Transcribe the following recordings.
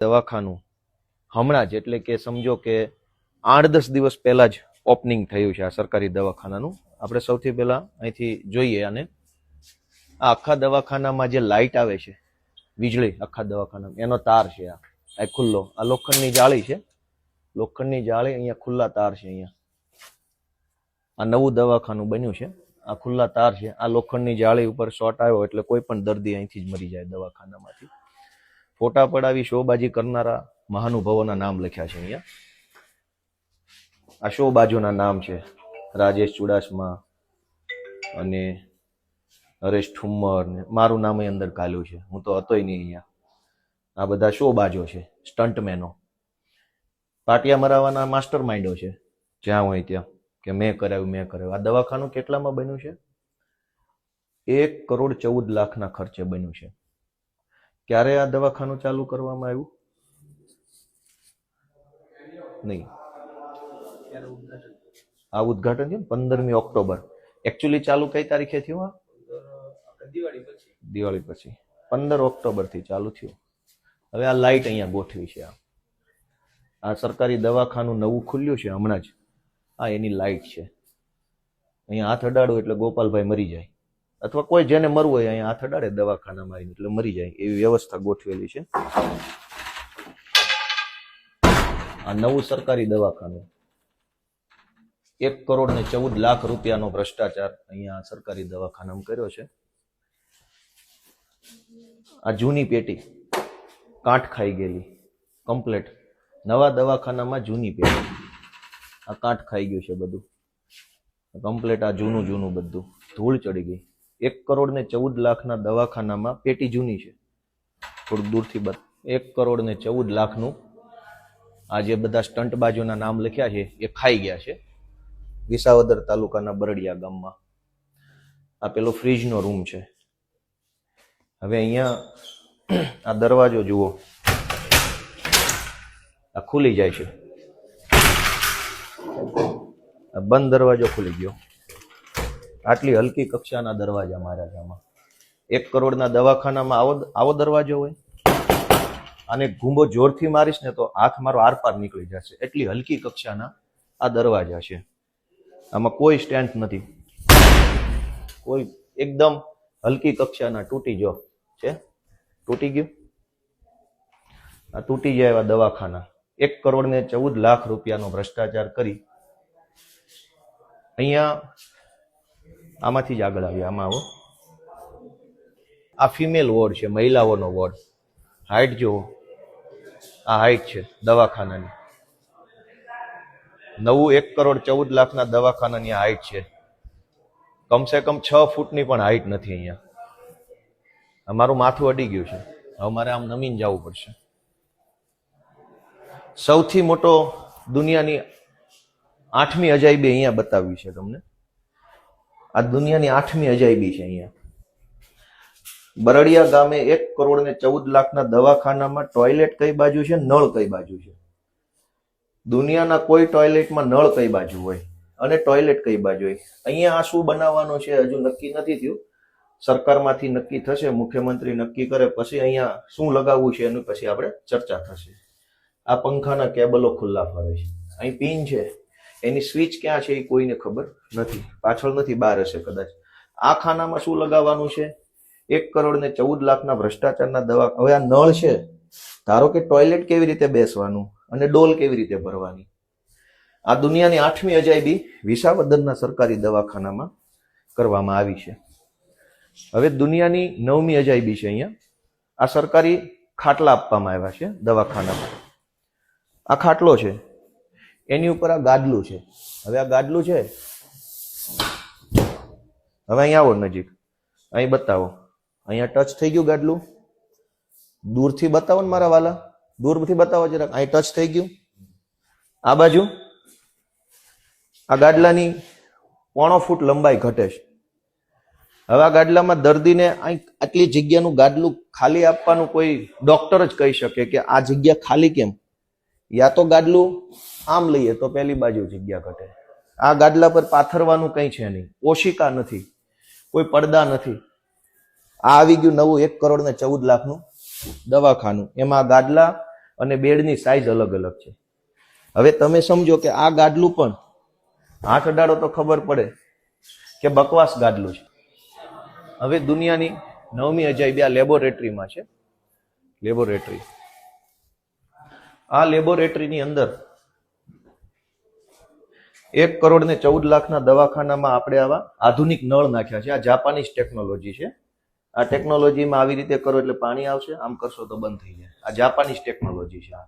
દવાખાનું. હમણાં જ, એટલે કે સમજો કે આઠ દસ દિવસ પહેલા જ ઓપનિંગ થયું છે આ સરકારી દવાખાનાનું. આપણે સૌથી પહેલા અહીંથી જોઈએ અને આ આખા દવાખાનામાં જે લાઇટ આવે છે, વીજળી આખા દવાખાનામાં, એનો તાર છે આ. આ ખુલ્લો. આ લોખંડની જાળી છે. લોખંડની જાળી અહીંયા ખુલ્લા તાર છે અહીંયા. આ નવું દવાખાનું બન્યું છે. આ ખુલ્લા તાર છે. આ લોખંડની જાળી ઉપર શોર્ટ આવ્યો, એટલે કોઈ પણ દર્દી અહીંથી જ મરી જાય દવાખાનામાંથી. ફોટા પડાવી શોબાજી કરનારા મહાનુભાવોના નામ લખ્યા છે અહીંયા. આ શોબાજોના નામ છે રાજેશ ચુડાસમા અને હરેશ ઠુમ્મર ને મારું નામ અંદર કાલ્યું છે. હું તો હતોય નહીં અહીંયા. આ બધા શોબાજો છે સ્ટન્ટમેનો પાટિયા મરાવાના માસ્ટર માઇન્ડો છે, જ્યાં હોય ત્યાં, કે મેં કરાવ્યું મેં કરાવ્યું. આ દવાખાનું કેટલામાં બન્યું છે? એક કરોડ ચૌદ લાખના ખર્ચે બન્યું છે. ક્યારે આ દવાખાનું ચાલુ કરવામાં આવ્યું? નહીં. આ ઉદ્ઘાટન ને પંદરમી ઓક્ટોબર. એકચ્યુઅલી ચાલુ કઈ તારીખે થયું આ? દિવાળી પછી. દિવાળી પછી પંદર ઓક્ટોબરથી ચાલુ થયું. હવે આ લાઇટ અહીંયા ગોઠવી છે આ. આ સરકારી દવાખાનું નવું ખુલ્યું છે હમણાં જ. આ એની લાઇટ છે. અહીંયા હાથ અડાડો એટલે ગોપાલભાઈ મરી જાય. અથવા કોઈ જેને મરવું હોય અહીંયા હાથ અડાડે દવાખાનામાં આવીને, એટલે મરી જાય. એવી વ્યવસ્થા ગોઠવેલી છે. આ નવું સરકારી દવાખાનું. એક કરોડ ને ચૌદ લાખ રૂપિયાનો ભ્રષ્ટાચાર અહીંયા સરકારી દવાખાનામાં કર્યો છે. આ જૂની પેટી કાંઠ ખાઈ ગયેલી. કમ્પ્લેટ. નવા દવાખાનામાં જૂની પેટી. આ કાંઠ ખાઈ ગયું છે બધું. કમ્પ્લેટ આ જૂનું જૂનું બધું. ધૂળ ચડી ગઈ. એક કરોડ ને ચૌદ લાખના દવાખાનામાં પેટી જૂની છે. થોડુંક દૂરથી બત, એક કરોડ ને ચૌદ લાખનું આ જે બધા સ્ટન્ટ બાજુના નામ લખ્યા છે, એ ખાઈ ગયા છે. વિસાવદર તાલુકાના બરડિયા ગામમાં. આ પેલો ફ્રીજનો રૂમ છે. હવે અહીંયા આ દરવાજો જુઓ. આ ખુલી જાય છે. બંધ દરવાજો ખુલી ગયો. આટલી હલકી કક્ષાના દરવાજા માર્યા છે એક કરોડના દવાખાનામાં આવો આવો દરવાજો હોય. અને ઘૂંબો જોરથી મારીશ ને તો હાથ મારો આરપાર નીકળી જશે. એટલી હલકી કક્ષાના આ દરવાજા છે. આમાં કોઈ સ્ટેન્ડ નથી. કોઈ એકદમ હલકી કક્ષાના તૂટી જો. છે? તૂટી ગયું? આ તૂટી જાય એવા દવાખાના. એક કરોડ ને ચૌદ લાખ રૂપિયાનો ભ્રષ્ટાચાર કરી. અહીંયા આમાંથી જ આગળ આવ્યા આમાં આવો. આ ફિમેલ વોર્ડ છે, મહિલાઓનો વોર્ડ હાઈટ જુઓ. આ હાઈટ છે, દવાખાનાની. નવું એક કરોડ ચૌદ લાખના દવાખાનાની હાઈટ છે. કમસે કમ છ ફૂટની પણ હાઈટ નથી અહીંયા. મારું માથું અડી ગયું છે. હવે મારે આમ નમીન જવું પડશે. સૌથી મોટો દુનિયાની આઠમી અજાયબી અહીંયા બતાવી છે તમને. આ દુનિયાની આઠમી અજાયબી છે અહીંયા. બરડિયા ગામે એક કરોડ ને ચૌદ લાખના દવાખાનામાં ટોયલેટ કઈ બાજુ છે? નળ કઈ બાજુ છે? દુનિયાના કોઈ ટોયલેટમાં નળ કઈ બાજુ હોય? અને ટોયલેટ કઈ બાજુ હોય? અહીંયા આ શું બનાવવાનું છે? હજુ નક્કી નથી થયું. સરકારમાંથી નક્કી થશે, મુખ્યમંત્રી નક્કી કરે, પછી અહીંયા શું લગાવવું છે એનું પછી આપણે ચર્ચા થશે. આ પંખાના કેબલો ખુલ્લા ફરે છે. અહીં પિન છે. એની સ્વિચ ક્યાં છે એ કોઈને ખબર નથી. પાછળ નથી, બહાર હશે કદાચ. આ ખાનામાં શું લગાવવાનું છે? એક કરોડ ને ચૌદ લાખના ભ્રષ્ટાચારના દવા. હવે આ નળ છે. ધારો કે ટોયલેટ કેવી રીતે બેસવાનું અને ડોલ કેવી રીતે ભરવાની? આ દુનિયાની આઠમી અજાયબી વિસાવદનના સરકારી દવાખાનામાં કરવામાં આવી છે. હવે દુનિયાની નવમી અજાયબી છે અહીંયા. આ સરકારી ખાટલા આપવામાં આવ્યા છે દવાખાનામાં. આ ખાટલો છે. એની ઉપર આ ગાદલું છે. હવે આ ગાદલું છે. હવે અહીંયા આવો નજીક. અહીં બતાવો. અહીંયા ટચ થઈ ગયું ગાદલું દૂરથી બતાવો ને મારા વાલા. દૂરથી બતાવો જરાક. અહીં ટચ થઈ ગયું. આ બાજુ. આ ગાડલાની પોણો ફૂટ લંબાઈ ઘટે છે. હવે આ ગાડલામાં દર્દીને અહીં આટલી જગ્યાનું ગાડલું ખાલી આપવાનું કોઈ ડોક્ટર જ કહી શકે કે આ જગ્યા ખાલી કેમ? યા તો ગાડલું આમ લઈએ તો પહેલી બાજુ જગ્યા ઘટે. આ ગાડલા પર પાથરવાનું કંઈ છે નહીં. ઓશિકા નથી. કોઈ પડદા નથી. આ આવી ગયું નવું એક કરોડ ને ચૌદ લાખનું દવાખાનું. એમાં ગાડલા અને બેડની સાઇઝ અલગ અલગ છે. હવે તમે સમજો કે આ ગાડલું પણ હાથ અડાડો તો ખબર પડે કે બકવાસ ગાડલું છે. હવે દુનિયાની નવમી અજાયબી આ લેબોરેટરીમાં છે. લેબોરેટરી આ લેબોરેટરીની અંદર એક કરોડ ને ચૌદ લાખના દવાખાનામાં આપણે આવા આધુનિક નળ નાખ્યા છે. આ જાપાનીઝ ટેકનોલોજી છે. આ ટેકનોલોજીમાં આવી રીતે કરો એટલે પાણી આવશે, આમ કરશો તો બંધ થઈ જાય. આ જાપાનીઝ ટેકનોલોજી છે આ.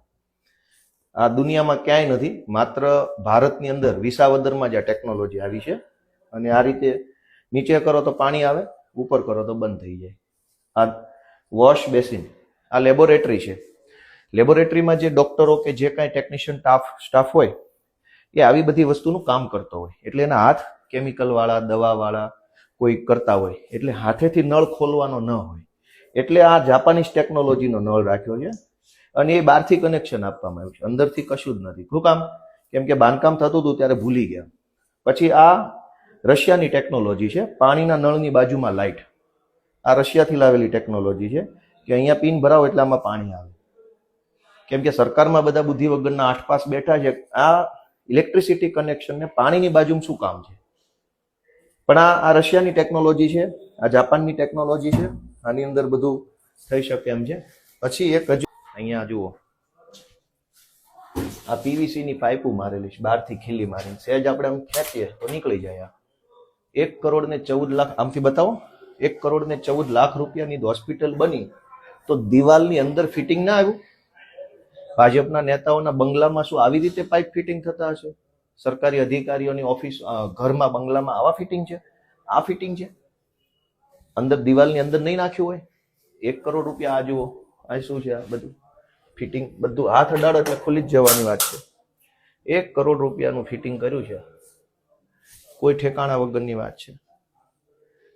આ દુનિયામાં ક્યાંય નથી, માત્ર ભારતની અંદર વિસાવદરમાં જ આ ટેકનોલોજી આવી છે. અને આ રીતે નીચે કરો તો પાણી આવે, ઉપર કરો તો બંધ થઈ જાય. આ વોશ બેસિન, આ લેબોરેટરી છે. લેબોરેટરીમાં જે ડોક્ટરો કે જે કાંઈ ટેકનિશિયન સ્ટાફ સ્ટાફ હોય, એ આવી બધી વસ્તુનું કામ કરતો હોય. એટલે એના હાથ કેમિકલવાળા દવાવાળા કોઈ કરતા હોય. એટલે હાથેથી નળ ખોલવાનો ન હોય. એટલે આ જાપાનીઝ ટેકનોલોજીનો નળ રાખ્યો છે અને એ બહારથી કનેક્શન આપવામાં આવ્યું છે. અંદરથી કશું જ નથી. શું કામ? કેમ કે બાંધકામ થતું હતું ત્યારે ભૂલી ગયા. પછી આ રશિયાની ટેકનોલોજી છે. પાણીના નળની બાજુમાં લાઇટ આ રશિયાથી લાવેલી ટેકનોલોજી છે કે અહીંયા પિન ભરાવો એટલે આમાં પાણી આવે. કેમ કે સરકારમાં બધા બુદ્ધિ વગરના આઠ પાસ બેઠા છે. આ ઇલેક્ટ્રિસિટી કનેક્શન ને પાણીની બાજુમાં શું કામ છે? પણ આ આ રશિયાની ટેકનોલોજી છે, આ જાપાનની ટેકનોલોજી છે, આની અંદર બધું થઈ શકે એમ છે. પછી એક હજુ અહીંયા જુઓ. આ પીવીસી ની પાઇપો મારેલી છે, બહારથી ખીલી મારીને. સહેજ આપણે આમ ખેંચીએ તો નીકળી જાય આ. એક કરોડ ને ચૌદ લાખ આમથી બતાવો. એક કરોડ ને ચૌદ લાખ રૂપિયાની હોસ્પિટલ બની. તો દિવાલની અંદર ફિટિંગ ના આવ્યું? ભાજપના નેતાઓના બંગલામાં શું આવી રીતે પાઇપ ફિટિંગ થતા હશે? સરકારી અધિકારીઓની ઓફિસ ઘરમાં, બંગલામાં આવા ફિટિંગ છે? આ ફિટિંગ છે? અંદર દિવાલની અંદર નહીં નાખ્યું હોય? એક કરોડ રૂપિયા આ જુઓ, આ શું છે આ બધું? ફિટિંગ બધું હાથ અડાડો એટલે ખુલી જ જવાની વાત છે. એક કરોડ રૂપિયાનું ફિટિંગ કર્યું છે. કોઈ ઠેકાણા વગરની વાત છે.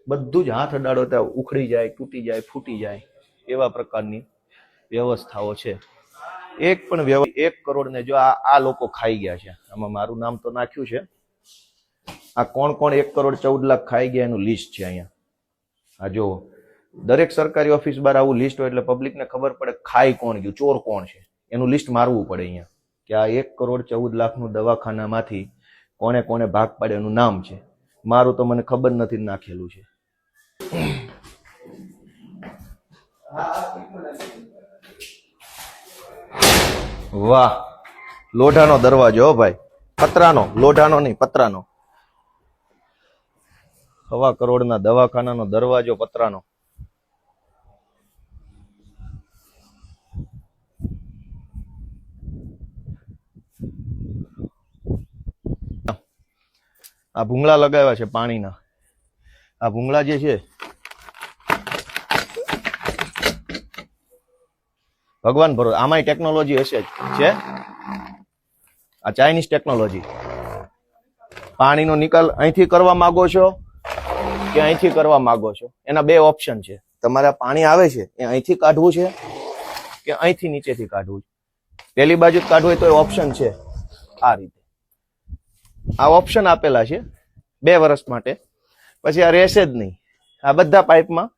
બધું જ હાથ અડાડો ત્યાં ઉખડી જાય, તૂટી જાય, ફૂટી જાય, એવા પ્રકારની વ્યવસ્થાઓ છે. એક પણ વ્યવહાર એક કરોડ ને જો આ આ લોકો ખાઈ ગયા છે. આમાં મારું નામ તો નાખ્યું છે. આ કોણ કોણ એક કરોડ ચૌદ લાખ ખાઈ ગયા એનું લિસ્ટ છે અહીંયા. આ જો દરેક સરકારી ઓફિસ બહાર આવું લિસ્ટ હોય એટલે પબ્લિકને ખબર પડે ખાઈ કોણ ગયું, ચોર કોણ છે. એનું લિસ્ટ મારવું પડે અહીંયા. કે આ એક કરોડ ચૌદ લાખનું દવાખાનામાંથી કોને કોને ભાગ પાડે એનું નામ છે. મારું તો મને ખબર નથી નાખેલું છે. વાહ. લોઢાનો દરવાજો હો ભાઈ. પતરાનો. લોઢાનો નહીં, પતરાનો. સવા કરોડના દવાખાનાનો દરવાજો, પતરાનો. આ ભૂંગળા લગાવ્યા છે પાણીના. આ ભૂંગળા જે છે ભગવાન ભરો. આમાંય ટેકનોલોજી હશે જ. છે? આ ચાઇનીઝ ટેકનોલોજી પાણીનો નિકાલ અહીંથી કરવા માંગો છો કે અહીંથી કરવા માંગો છો? એના બે ઓપ્શન છે. તમારે પાણી આવે છે, એ અહીંથી કાઢવું છે કે અહીંથી નીચેથી કાઢવું છે? પેલી બાજુ કાઢવું હોય તો એ ઓપ્શન છે. આ રીતે. આ ઓપ્શન આપેલા છે બે વર્ષ માટે. પછી આ રહેશે જ નહીં. આ બધા પાઇપમાં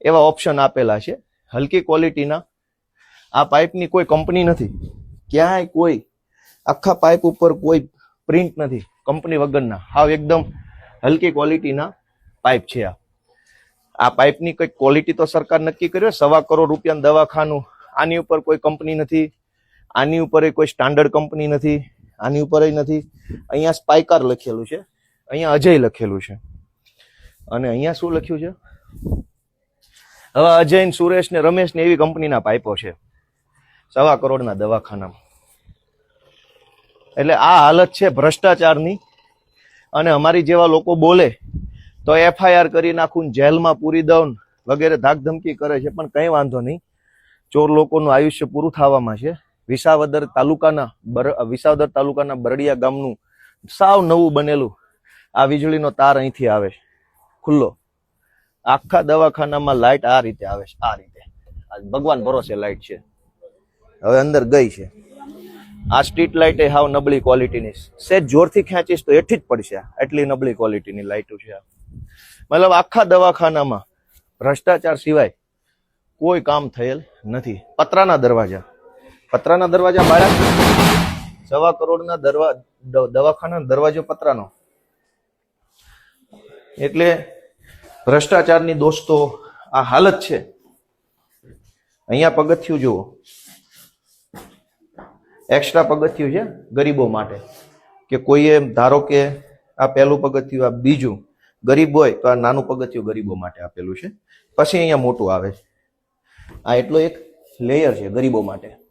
એવા ઓપ્શન આપેલા છે. હલકી ક્વોલિટીના આ પાઇપની કોઈ કંપની નથી. ક્યાંય કોઈ આખા પાઇપ ઉપર કોઈ પ્રિન્ટ નથી કંપની વગરના. હાવ એકદમ હલકી ક્વોલિટીના પાઇપ છે આ. આ પાઇપની કંઈક ક્વોલિટી તો સરકાર નક્કી કર્યો, સવા કરોડ રૂપિયાનું દવાખાનું. આની ઉપર કોઈ કંપની નથી. આની ઉપર કોઈ સ્ટાન્ડર્ડ કંપની નથી. આની ઉપર નથી. અહીંયા સ્પાઇકાર લખેલું છે. અહીંયા અજય લખેલું છે. અને અહીંયા શું લખ્યું છે? હવે અજય સુરેશ ને રમેશ ને એવી કંપનીના પાઇપો છે. સવા કરોડના દવાખાનામાં. એટલે આ હાલત છે ભ્રષ્ટાચારની. અને અમારી જેવા લોકો બોલે, તો એફઆઈઆર કરી નાખું, જેલમાં પૂરી દઉં, વગેરે ધાકધમકી કરે છે, પણ કંઈ વાંધો નહીં. ચોર લોકોનું આયુષ્ય પૂરું થવામાં છે. વિસાવદર તાલુકાના બર, વિસાવદર તાલુકાના બરડિયા ગામનું સાવ નવું બનેલું. આ વીજળીનો તાર અહીંથી આવે છે. ખુલ્લો. આખા દવાખાનામાં લાઇટ આ રીતે આવે છે, આ રીતે. ભગવાન ભરોસે લાઇટ છે. હવે અંદર ગઈ છે. આ સ્ટ્રીટ લાઇટ એ હાવ નબળી ક્વોલિટીની સેજ જોરથી ખેંચીશ તો એઠી જ પડશે. એટલી નબળી ક્વોલિટીની લાઇટો છે મતલબ આખા દવાખાનામાં ભ્રષ્ટાચાર સિવાય કોઈ કામ થયેલ નથી. પતરાના દરવાજા. પતરાના દરવાજા બાળક સવા કરોડના દરવા દવાખાના દરવાજો પતરાનો. એટલે ભ્રષ્ટાચારની દોસ્તો આ હાલત છે. અહીંયા પગથિયું જુઓ. એક્સ્ટ્રા પગથિયું છે ગરીબો માટે. કે કોઈએ ધારો કે આ પહેલું પગથિયું, આ બીજું ગરીબ હોય તો આ નાનું પગથિયું ગરીબો માટે આપેલું છે. પછી અહીંયા મોટું આવે છે. આ એટલો એક લેયર છે ગરીબો માટે.